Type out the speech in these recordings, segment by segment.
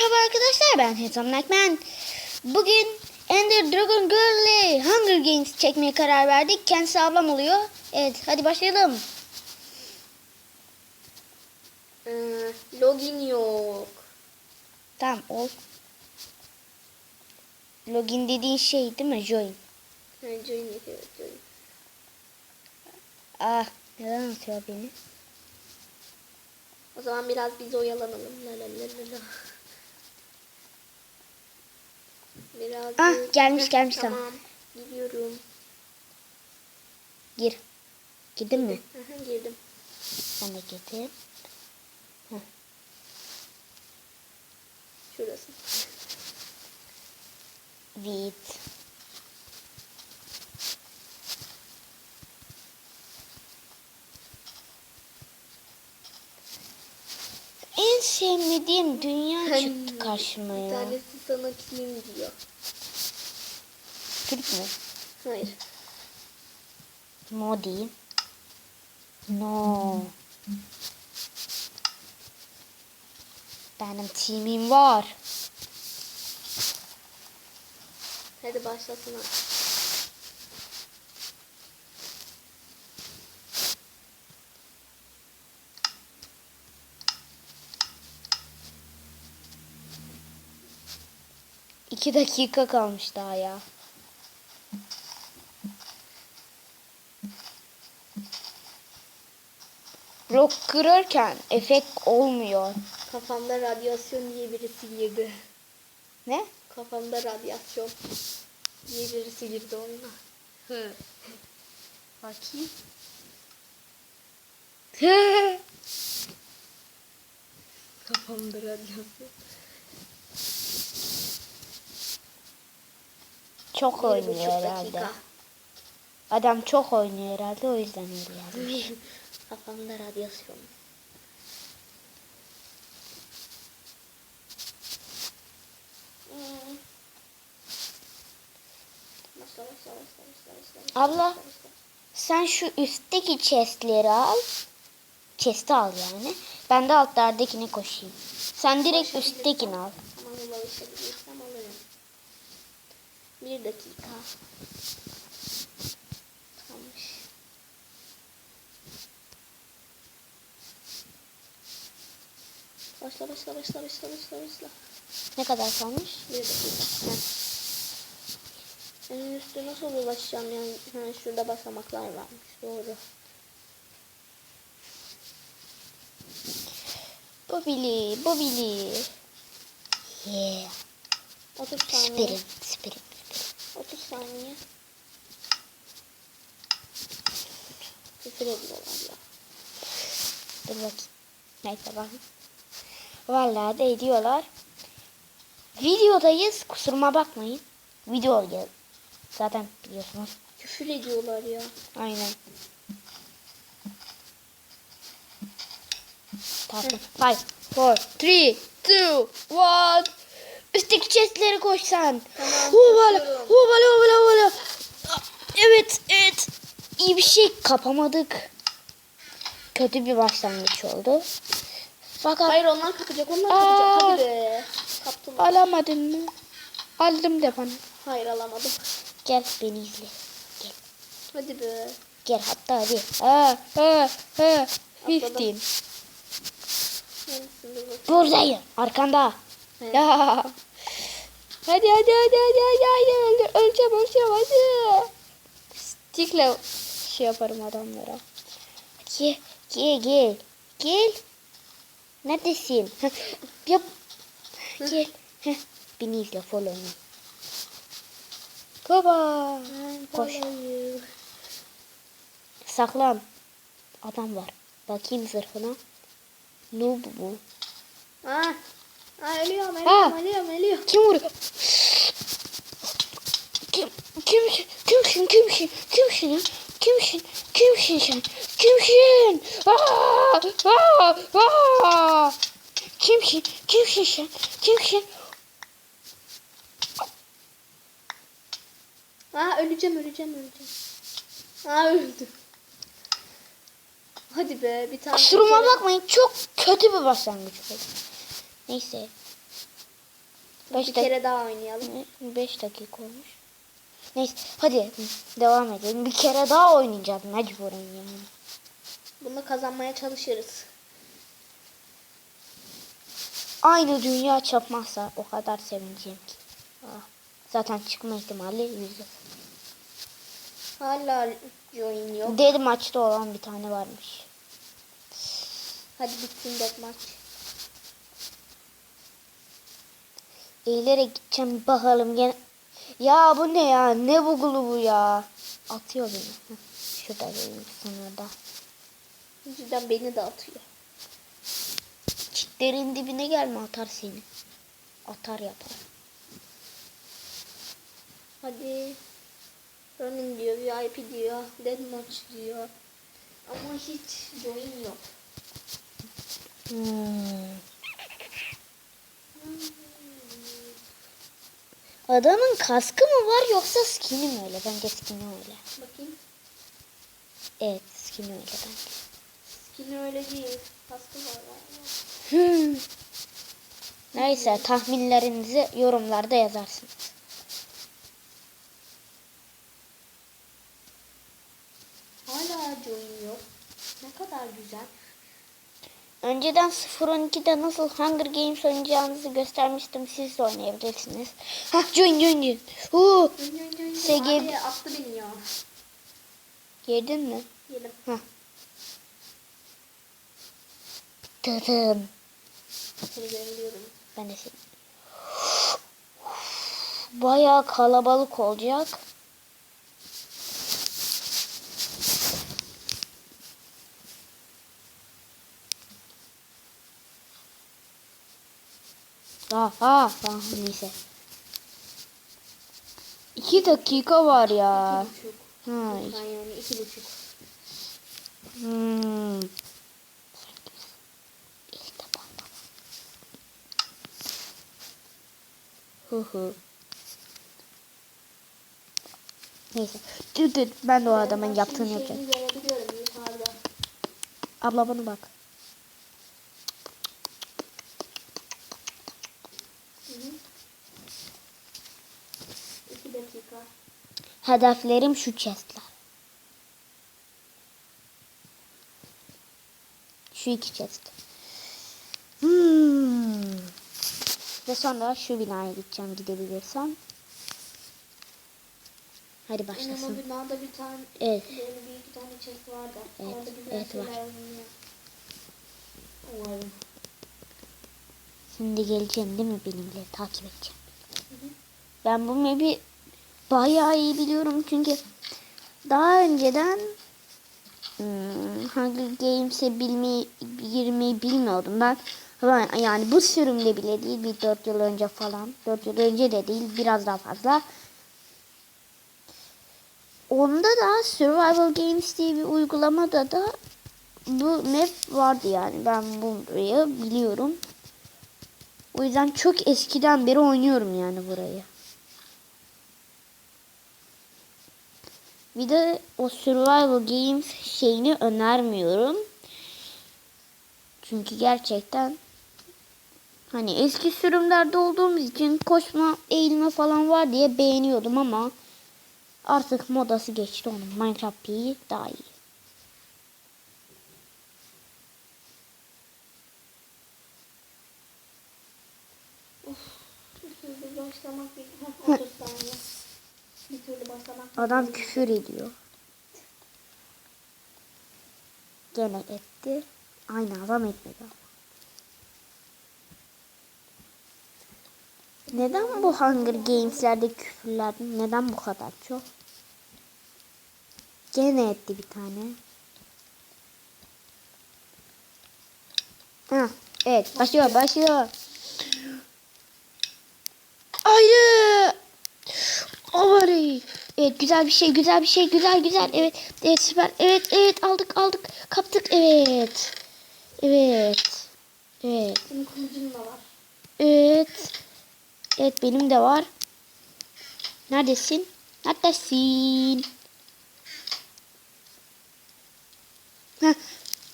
Merhaba arkadaşlar ben Hesam Nakman. Bugün Ender Dragon Girl'le Hunger Games çekmeye karar verdik. Kendisi ablam oluyor. Evet hadi başlayalım. Ee, login yok. Tamam ol. Login dediğin şey değil mi? Join. Ha, join evet join. Ah neden atıyor beni? O zaman biraz biz oyalanalım. La la la la la. Biraz Ah, gelmiş, Heh, gelmiş, tamam. tamam. Gidiyorum. Gir. Girdin mi? Girdim. Ben de girdim. Şurası. Wait. En sevmediğim dünya çıktı karşıma Bir ya. tanesi sana kim diyor. Türk mü? Hayır. Diyeyim. No. Benim timim var. Hadi başlasın. ha. İki dakika kalmış daha ya. Rock kırarken efekt olmuyor. Kafamda radyasyon diye birisi girdi. Ne? Kafamda radyasyon diye birisi girdi oyuna. Hı. Bakayım. Kafamda radyasyon. çok Bir oynuyor herhalde. dakika. Adam çok oynuyor herhalde o yüzden öyle yazmış. Kafamda radyasyon. Abla. Sen şu üstteki chestleri al. Chest'i al yani. Ben de altlardakine koşayım. Sen direkt üsttekini al. Tamam alırım. Bir dakika. Kalmış. Başla başla başla başla başla başla. Ne kadar kalmış? Bir dakika. En üstü nasıl ulaşacağım yani? Ha, şurada basamaklar varmış. Doğru. Bobili, Bobili. Yeah. 30 saniye. Spirit, spirit, spirit. 30 saniye. Küfür ediyorlar ya. Dur bakayım. Neyse bakayım. Vallahi de ediyorlar. Videodayız. Kusuruma bakmayın. Video gel. Zaten biliyorsunuz. Küfür ediyorlar ya. Aynen. Tamam. Five, four, three, two, one. Üstteki chestleri koşsan. Tamam, Huvala, huvala, huvala, huvala. Evet, evet. İyi bir şey kapamadık. Kötü bir başlangıç oldu. Fakat Hayır onlar kapacak onlar Aa. kapacak. Hadi be. Kaptılar. alamadın mı? Aldım de bana. Hayır alamadım. Gel beni izle. Gel. Hadi be. Gel hatta hadi. Ha, ha, ha. Atladım. 15. Neredesin dur bakayım. Buradayım. Arkanda. Evet. Ya. Hadi hadi hadi hadi hadi hadi Öldü- öleceğim öleceğim hadi. Stickle şey yaparım adamlara. Gel gel gel. Gel. Neredesin? Yap. Gel. Beni izle follow me. Koba. Koş. Saklan. Adam var. Bakayım zırhına. Noob bu. Ha. Ha ölüyorum Ha. ölüyorum ölüyorum ölüyorum. Kim vuruyor? Kim, kimsin? Kimsin? Kimsin? Kimsin ya? Kimsin? Kimsin sen? Kimsin? Aa! Aa! Aa! Kimsin? Kimsin sen? Kimsin? Ha öleceğim öleceğim öleceğim. Ha öldüm. Hadi be bir tane. Kusuruma bakmayın çok kötü bir başlangıç oldu. Neyse. 5 Bir kere daha oynayalım. 5 dakika olmuş. Neyse hadi devam edelim. Bir kere daha oynayacağız mecburen yani. Bunu kazanmaya çalışırız. Aynı dünya çarpmazsa o kadar sevineceğim ki. Ah, zaten çıkma ihtimali yüzde. Hala join yok. Dead maçta olan bir tane varmış. Hadi bitsin deathmatch. Eğilerek gideceğim bakalım gene. Ya bu ne ya? Ne bugulu bu ya? Atıyor beni. Şurada benim sınırda. Cidden beni de atıyor. Çitlerin dibine gelme atar seni. Atar yapar. Hadi. Running diyor, VIP diyor, deathmatch diyor. Ama hiç join yok. Hmm. Adamın kaskı mı var yoksa skin'i mi öyle? Bence skin'i öyle. Bakayım. Evet skin'i öyle bence. Skin öyle değil. Kaskı var galiba. Hmm. Neyse tahminlerinizi yorumlarda yazarsınız. Hala join yok. Ne kadar güzel. Önceden 0-12'de nasıl Hunger Games oynayacağınızı göstermiştim. Siz de oynayabilirsiniz. Hah join join join. Huu. SG attı beni ya. Girdin mi? Yedim. Hah. Tıdım. Seni görebiliyorum. Ben de seni. Bayağı kalabalık olacak. Ah, ah, ah, neyse. İki dakika var ya. İki buçuk. Ha, yani iki buçuk. Hmm. Hı hı. Neyse. Dur dur. Ben de o adamın yaptığını yapacağım. Abla bana bak. Hı hı. İki dakika. Hedeflerim şu chestler. Şu iki chest. Hmm. Ve sonra şu binaya gideceğim gidebilirsem. Hadi Benim o başlasın. binada bir tane Evet. bir iki tane chest vardı. Evet, Orada güzel evet, var. Umarım. Şimdi geleceğim değil mi benimle? Takip edeceğim. Hı hı. Ben bu map'i bayağı iyi biliyorum çünkü daha önceden hmm, Hunger Games'e bilmeyi, girmeyi bilmiyordum. Ben ben yani bu sürümde bile değil bir 4 yıl önce falan. 4 yıl önce de değil biraz daha fazla. Onda da Survival Games diye bir uygulamada da bu map vardı yani. Ben burayı biliyorum. O yüzden çok eskiden beri oynuyorum yani burayı. Bir de o Survival Games şeyini önermiyorum. Çünkü gerçekten hani eski sürümlerde olduğumuz için koşma, eğilme falan var diye beğeniyordum ama artık modası geçti onun. Minecraft P'yi daha iyi. Başlamak bir Heh, 30 saniye. Bir türlü başlamak Adam küfür ediyor. Gene etti. Aynı adam etmedi ama. Neden bu Hunger Games'lerde küfürler neden bu kadar çok? Gene etti bir tane. Ha, evet başlıyor başlıyor. Hayır. Oley. Evet güzel bir şey güzel bir şey güzel güzel evet evet süper evet evet aldık aldık kaptık evet evet evet Senin kılıcın da var. evet evet benim de var neredesin neredesin Heh,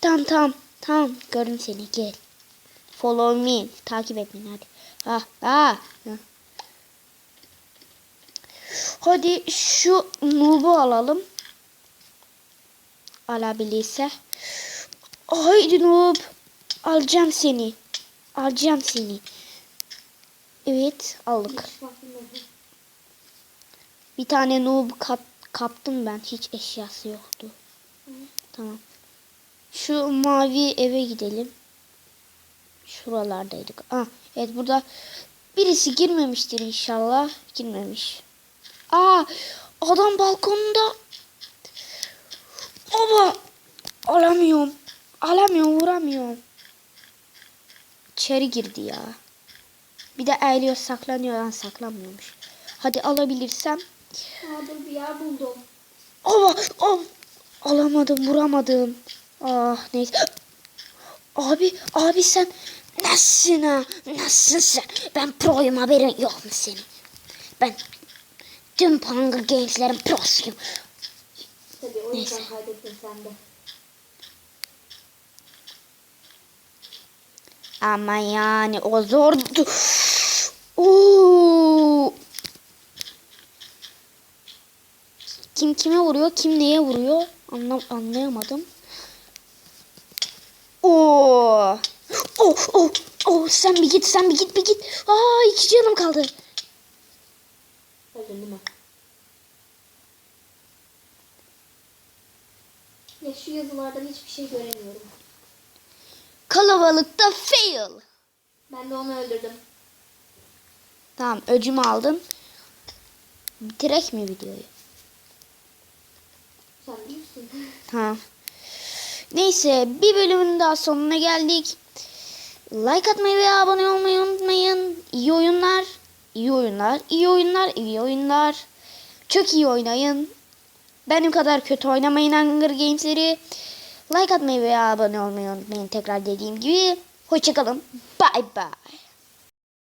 tamam tamam tamam gördüm seni gel Follow me. Takip et beni hadi. Ha, ha. ha. Hadi şu noob'u alalım. Alabilirse. Haydi noob. Alacağım seni. Alacağım seni. Evet aldık. Bir tane noob kap, kaptım ben. Hiç eşyası yoktu. Tamam. Şu mavi eve gidelim. Şuralardaydık. Ah, evet burada birisi girmemiştir inşallah. Girmemiş. Aa, adam balkonda. Baba, alamıyorum. Alamıyorum, vuramıyorum. İçeri girdi ya. Bir de eğiliyor saklanıyor. Lan saklanmıyormuş. Hadi alabilirsem. Dur bir yer buldum. Ava, av. Alamadım, vuramadım. Ah neyse. Abi, abi sen nasılsın ha? Nasılsın sen? Ben proyum haberin yok mu senin? Ben tüm Hunger Games'lerin prosuyum. Tabii o yüzden Neyse. kaydettin sen de. Ama yani o zordu. Oo. Kim kime vuruyor, kim neye vuruyor? Anlam anlayamadım. Oo. Oh, oh, oh, sen bir git, sen bir git, bir git. Aa, iki canım kaldı. Öldün değil mi? Ya şu yazılardan hiçbir şey göremiyorum. Kalabalıkta fail. Ben de onu öldürdüm. Tamam, öcümü aldım. Bitirek mi videoyu? Sen bilirsin. Ha. Neyse bir bölümün daha sonuna geldik. Like atmayı ve abone olmayı unutmayın. İyi oyunlar, iyi oyunlar, iyi oyunlar, iyi oyunlar. Çok iyi oynayın. Benim kadar kötü oynamayın Hunger Games'leri. Like atmayı ve abone olmayı unutmayın tekrar dediğim gibi. Hoşçakalın. Bye bye.